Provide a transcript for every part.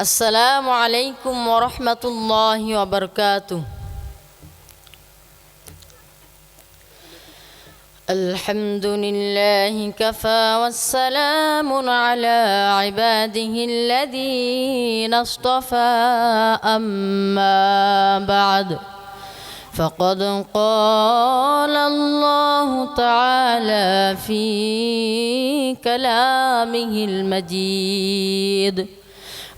السلام عليكم ورحمة الله وبركاته. الحمد لله كفى والسلام على عباده الذين اصطفى. أما بعد فقد قال الله تعالى في كلامه المجيد.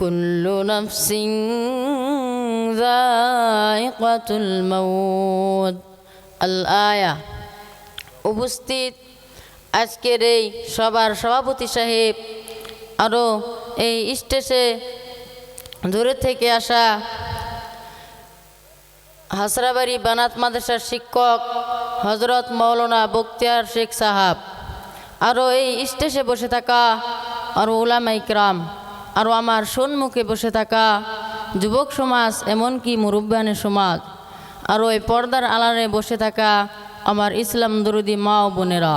كل نفس ذائقة الموت الآية উপস্থিত আজকের এই সবার সভাপতি সাহেব আরও এই স্টেজে দূরে থেকে আসা হাসরাবাড়ি বানাত মাদ্রাসার শিক্ষক হজরত মৌলানা বক্তিয়ার শেখ সাহাব আরও এই স্টেজে বসে থাকা আরও উলামা ইকরাম আরও আমার সম্মুখে বসে থাকা যুবক সমাজ, এমনকি মুরব্বানের সমাজ আরও এই পর্দার আলারে বসে থাকা আমার ইসলাম দরুদি মা ও বোনেরা।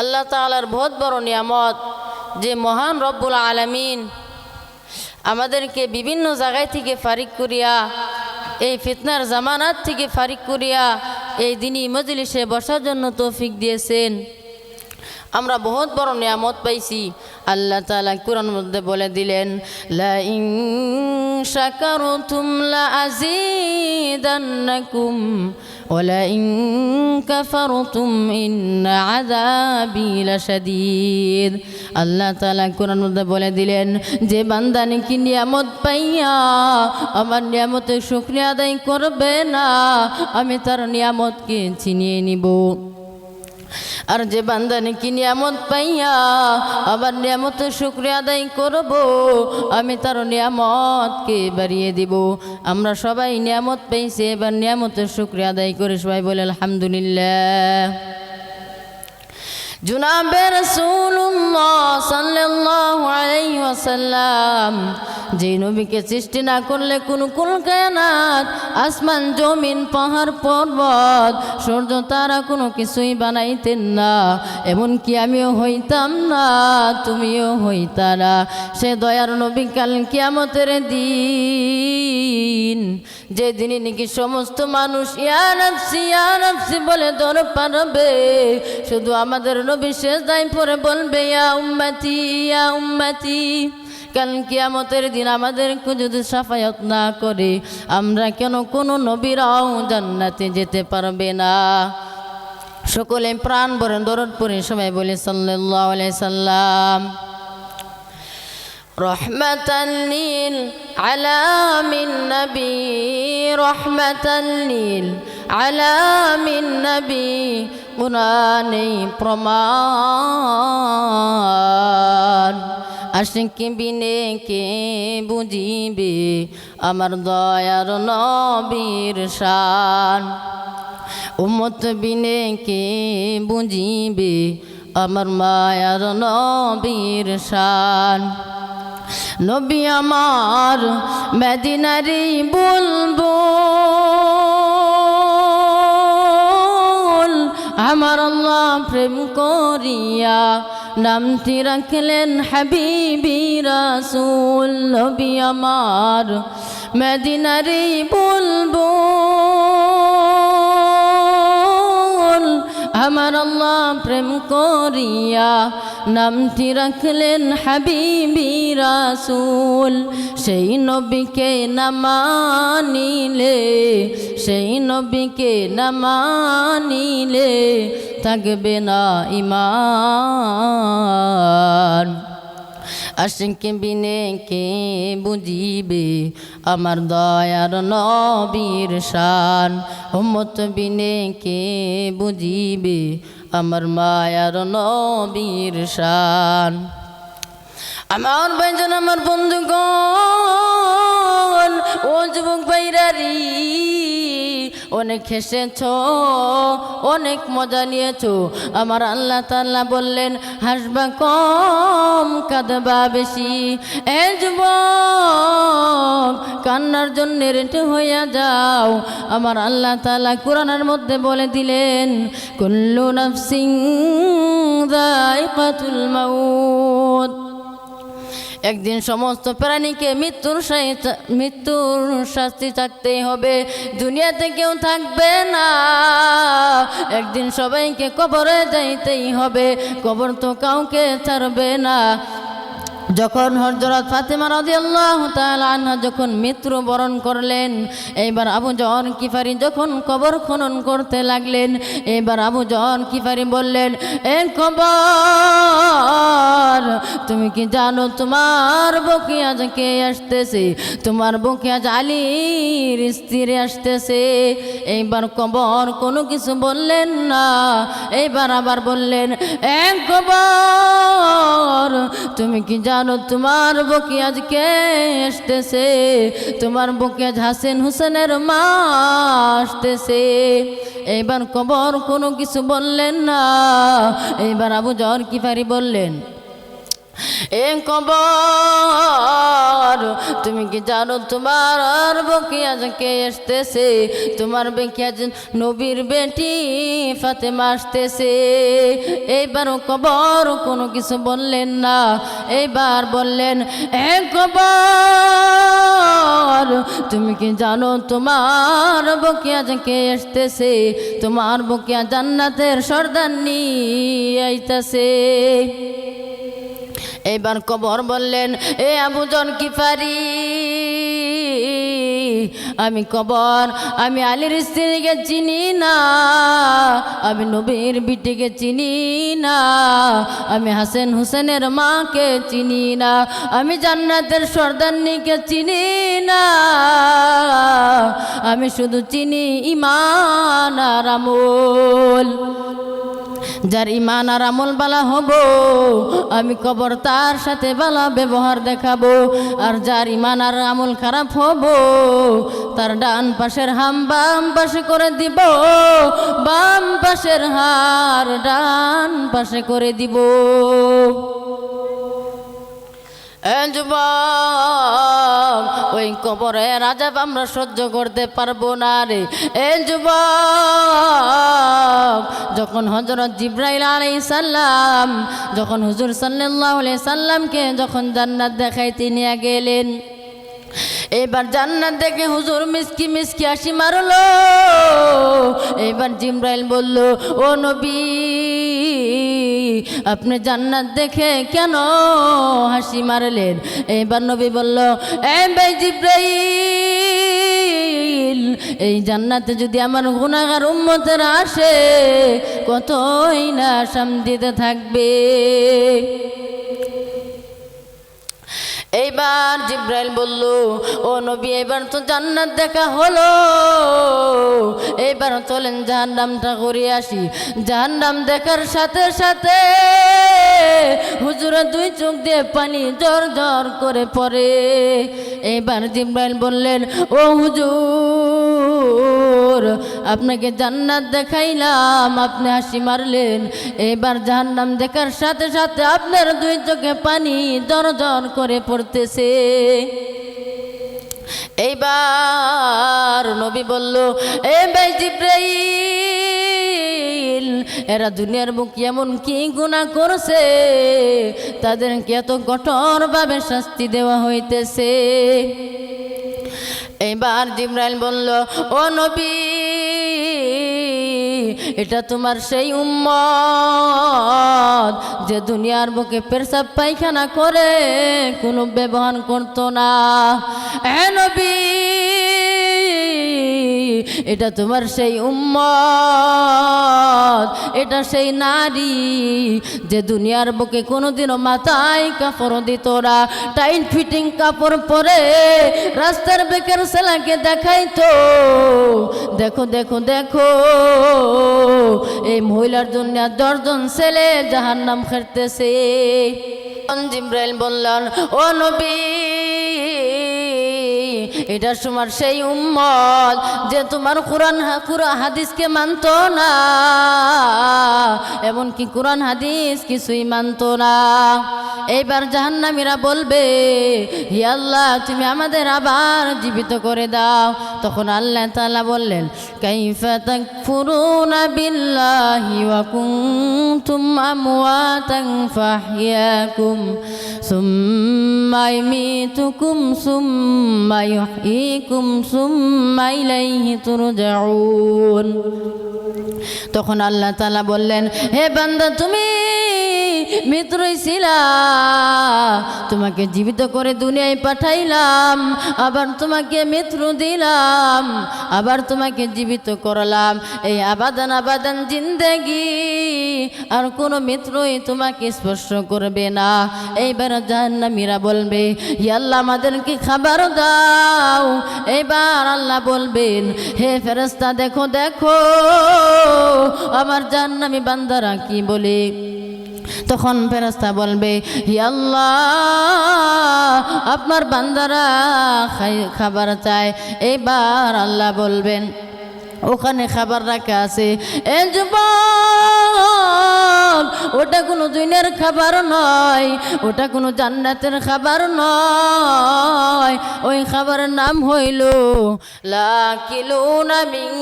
আল্লাহ তালার বহুত বড় নিয়ামত যে মহান রব্বুল আলমিন আমাদেরকে বিভিন্ন জায়গায় থেকে ফারিক করিয়া, এই ফিতনার জামানাত থেকে ফারিক করিয়া এই দিনই মজলিসে বসার জন্য তৌফিক দিয়েছেন। আমরা বহুত বড় নিয়ামত পাইছি। আল্লাহ তালা কোরআন মধ্যে বলে দিলেন, লা ইন শাকারতুম লা আযীদান্নাকুম ওলা ইন কাফারতুম ইন্না আযাবি লাশাদীদ। আল্লাহ তাআলা কোরআন মধ্যে বলে দিলেন, যে বান্দা নাকি নিয়ামত পাইয়া আমার নিয়ামতের শুকরিয়া আদায় করবে না, আমি তার নিয়ামতকে ছিনিয়ে নিব। আর যে বান্দানি কি নিয়ামত পাইয়া, আবার নিয়ামতের শুক্রিয়া আদায় করব, আমি তার নিয়ামতকে বাড়িয়ে দিব। আমরা সবাই নিয়ামত পেয়েছি, এবার নিয়ামতের শুক্রিয়া আদায় করে সবাই বলে, আলহামদুলিল্লাহ। জুনাবে রসুল্লাহ সাল্লাল্লাহু আলাইহি ওয়াসাল্লাম, যে নবীকে সৃষ্টি না করলে কোন কুল কায়নাত, আসমান, জমিন, পাহাড়, পর্বত, সূর্য, তারা কোনো কিছুই বানাইতেন না। এমনকি আমিও হইতাম না, তুমিও হইতা না। সে দয়ার নবী কাল কিয়ামতের দিন যে দিনে নাকি সমস্ত মানুষ ইয়ানফসি ইয়ানফসি বলে দর পারবে। শুধু আমাদের নবী শেষ দায় পরে বলবে, ইয়া উম্মাতি ইয়া উম্মাতি, কাল কিয়ামতের দিন আমাদের যদি সাফায়ত না করে আমরা কেন কোনো নবীরাও জান্নাতে যেতে পারবে না? সকলে প্রাণ বরণ দরদ পরে সবাই বলে সাল্লাহ সাল্লাম। رحمة للعلام النبي رحمة للعلام النبي قرآني প্রমাণ আশিক বিনে কে বুঝিবে আমার দয়ার নবীর শান উমত বিনে কে বুঝিবে আমার মায়ার নবীর শান নবী আমার মেদিনারি বলব, আমার আল্লাহ প্রেম করিয়া নামটি রাখলেন হাবিবি রাসুল। নবী আমার মেদিনারি বলব, আমার আল্লাহ প্রেম করিয়া নামটি রাখলেন হাবিবি রাসুল। সেই নবীকে নামানিলে সেই নবীকে নামানিলে থাকবে না ইমান আশিক বিনে কে বুঝিবে আমার দয়ার নবীর শান। উম্মত বিনে কে বুঝিবে আমার মায়ার নবীর শান। আমার ভাইজন আমার বন্ধুগণ ও যুবক ভাইরারি অনেক হেসেছ, অনেক মজা নিয়েছ। আমার আল্লাহ তাল্লাহ বললেন, হাসবা কম, কাঁদবা বেশি। এ যুবক, কান্নার জন্য রেটে হইয়া যাও। আমার আল্লাহ তালা কোরআনের মধ্যে বলে দিলেন, কুল্লু নফসিং দায়কাতুল মাউত। একদিন সমস্ত প্রাণীকে মৃত্যুর মৃত্যুর শাস্তি থাকতেই হবে। দুনিয়াতে কেউ থাকবে না। একদিন সবাইকে কবরে যাইতেই হবে। কবর তো কাউকে ছাড়বে না। যখন হজরত ফাতেমা রাদিয়াল্লাহু তাআলা আনহা যখন মৃত্যু বরণ করলেন, এইবার আবু জন কিফারি যখন কবর খনন করতে লাগলেন এবার আবু জন কিফারি বললেন, এ কবর, তুমি কি জানো তোমার বুকে আজ কে আসতেছে? তোমার বুকে আজ আলীর স্ত্রী আসতেছে। এইবার কবর কোনো কিছু বললেন না, এইবার আবার বললেন, এ কবর, তুমি কি জানো তোমার বকি আজ কে আসতেছে? তোমার বকি আজ হাসেন হুসেনের মা আসতেছে। এইবার কবর কোনো কিছু বললেন না। এইবার আবু জর কিফারি বললেন? এ কবর, তুমি কি জানো তোমার বকি আজ কে আসতেছে? তোমার বেঁকে আজ নবীর বেটি ফাতেমা আসতেছে। এইবারও কবর কোনো কিছু বললেন না, এইবার বললেন, এ কবর, তুমি কি জানো তোমার বকি আজ কে আসতেছে? তোমার বকিয়া জান্নাতের সর্দার নিয়ে আইতাছে। এইবার কবর বললেন, এ আবুজন কিফারি, আমি কবর, আমি আলীর স্ত্রীকে চিনি না, আমি নবীর বিটিকে চিনি না, আমি হাসেন হুসেনের মাকে চিনি না, আমি জান্নাতের সর্দান্নিকে চিনি না, আমি শুধু চিনি ইমান আর আমল। যার ইমান আর আমল বালা হব, আমি কবর তার সাথে বালা ব্যবহার দেখাবো। আর যার ইমান আর আমল খারাপ হব, তার ডান পাশের হাম বাম পাশে করে দিব। বাম পাশের হার ডান পাশে করে দিব। ওই কবরের আজাব আমরা সহ্য করতে পারব না রে। এ যুবক, যখন হজরত জিব্রাইল আলাই সাল্লাম যখন হুজুর সাল্লাহ সাল্লামকে যখন জান্নাত দেখাইতে তিনি গেলেন। এবার জান্নাত দেখে হুজুর মিসকি মিসকি আসি মারলো। এবার জিব্রাইল বলল, ও নবী আপনি জান্নাত দেখে কেন হাসি মারলেন? এবার নবী বলল, এ ভাই জিব্রাইল, এই জান্নাতে যদি আমার গুণাগার উম্মতের আসে, কতই না শান্তিতে থাকবে? এইবার জিব্রাইল বলল, ও নবী, এবার তো জান্নাত দেখা হলো। এইবার চলেন জাহান্নামটা করে আসি। জাহান্নাম দেখার সাথে সাথে হুজুরা দুই চোখ দিয়ে পানি জর জর করে পড়ে। এইবার জিব্রাইল বললেন, ও হুজুর আপনাকে জান্নাত দেখাইলাম, আপনি হাসি মারলেন। এবার জাহান্নাম দেখার সাথে সাথে আপনার দুই চোখে পানি জর করে পড়তেছে। এইবার নবী বলল, এ ভাই জিব্রাইল, এরা দুনিয়ার বুক এমন কি গুণা করছে? তাদেরকে এত কঠোরভাবে শাস্তি দেওয়া হইতেছে। এইবার জিব্রাইল বলল, ও নবী এটা তোমার সেই উম্মত যে দুনিয়ার বুকে পেরসাব পায়খানা করে, কোনো ব্যবহার করতো না। এ নবী! এটা তোমার সেই উম্মত, এটা সেই নারী যে দুনিয়ার বুকে কোনোদিনও মাথায় কাপড় দিত না। টাইট ফিটিং কাপড় পরে রাস্তার বেকার সেলাকে দেখাইতো। দেখো দেখো দেখো, এই মহিলার জন্য দশজন ছেলে জাহার নাম খেলতেছে জিব্রাইল বললেন, ও নবী এটা তোমার সেই উম্মত যে তোমার কোরআন কোরআন হাদিসকে মানতো না। এমনকি কোরআন হাদিস কিছুই মানতো না। এইবার জাহান্নামীরা বলবে, হি আল্লাহ, তুমি আমাদের আবার জীবিত করে দাও। তখন আল্লাহ তাআলা বললেন, কাইফা তাকফুরুনা বিল্লাহি ওয়া কুনতুম আমওয়াতান ফাহইয়াকুম সুম্মা ইমিতুকুম সুম্মা ইউহয়িকুম সুম্মাইলাইহি তুরজাউন। তখন আল্লাহ তাআলা বললেন হে বান্দা তুমি মিত্রই ছিলা তোমাকে জীবিত করে দুনিয়ায় পাঠাইলাম, আবার তোমাকে মিত্র দিলাম, আবার তোমাকে জীবিত করলাম। এই আবাদান আবাদান জিন্দেগি, আর কোনো মিত্রই তোমাকে স্পর্শ করবে না। এইবার জাহান্নামীরা বলবে হি আল্লাহ, আমাদেরকে খাবার দাও। এইবার আল্লাহ বলবেন, হে ফেরেস্তা দেখো দেখো, আমার জাহান্নামী বান্দারা কি বলে? তখন ফেরস্তা বলবে আল্লাহ আপনার বান্দারা খাবার চায়। এবার আল্লাহ বলবেন ওখানে খাবার রাখা আছে। ওটা কোনো দুনিয়ার খাবার নয়, ওটা কোনো জান্নাতের খাবার নয়। ওই খাবারের নাম হইল লাকিলুনা মিং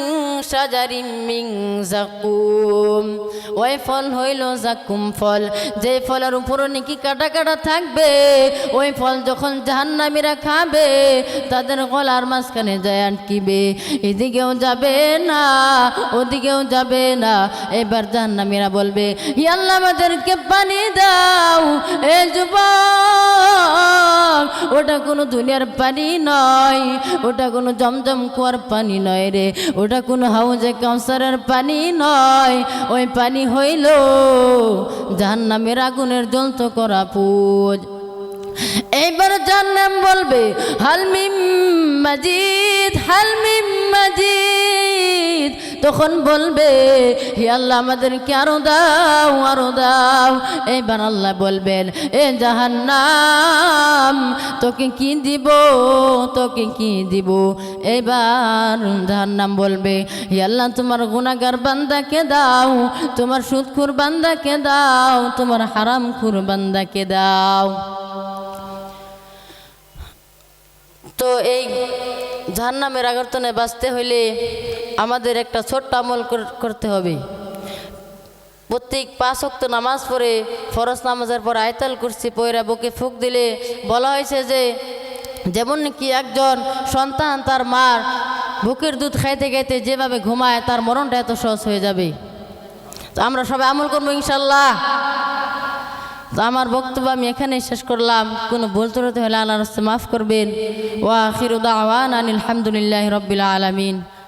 সাজারিম মিং জাকুম। ওই ফল হইল জাকুম ফল, যে ফলের উপরে নাকি কাটা কাটা থাকবে, ওই ফল যখন জাহান্নামীরা খাবে, তাদের গলার মাঝখানে যায় আটকিবে, এদিকেও যাবে না, ওদিকেও যাবে না। এবার জাহান্নামীরা বলবে, "ই আল্লাহ, আমাদেরকে পানি দাও, এ যুবক। ওটা কোনো দুনিয়ার পানি নয়, ওটা কোনো জমজম কুয়ার পানি নয় রে। ওটা কোনো হাউজে কাউসারের পানি নয়। ওই পানি হইল জাহান্নামের আগুনের জ্বলন্ত করা পুজ। এইবার জান্নাম বলবে হালমিম মাজিদ হালমিম মাজিদ। তখন বলবে, হে আল্লাহ আমাদেরকে আরও দাও আরও দাও। এইবার আল্লাহ বলবেন, এ জাহান্নাম, তোকে কি দিব? তোকে কি দিব? এবার জাহান্নাম বলবে, হে আল্লাহ, তোমার গুনাগার বান্দাকে দাও, তোমার সুদখুর বান্দাকে দাও, তোমার হারামখুর বান্দাকে দাও। তো এই জাহান্নামের আগর্তনে বাঁচতে হইলে আমাদের একটা ছোট্ট আমল করতে হবে। প্রত্যেক পাঁচ অক্ত নামাজ পড়ে, ফরজ নামাজের পর আয়তাল করছি পয়রা বুকে ফুক দিলে বলা হয়েছে যে, যেমন কি একজন সন্তান তার মার বুকের দুধ খাইতে খাইতে যেভাবে ঘুমায়, তার মরণটা এত সহজ হয়ে যাবে। তো আমরা সবাই আমল করব ইনশাল্লাহ তো আমার বক্তব্য আমি এখানেই শেষ করলাম। কোনো ভুল ত্রুটি হলে আল্লাহ মাফ করবেন। ওয়া আখিরু দাওয়ান আনিল হামদুলিল্লাহ রব্বিল আলামিন।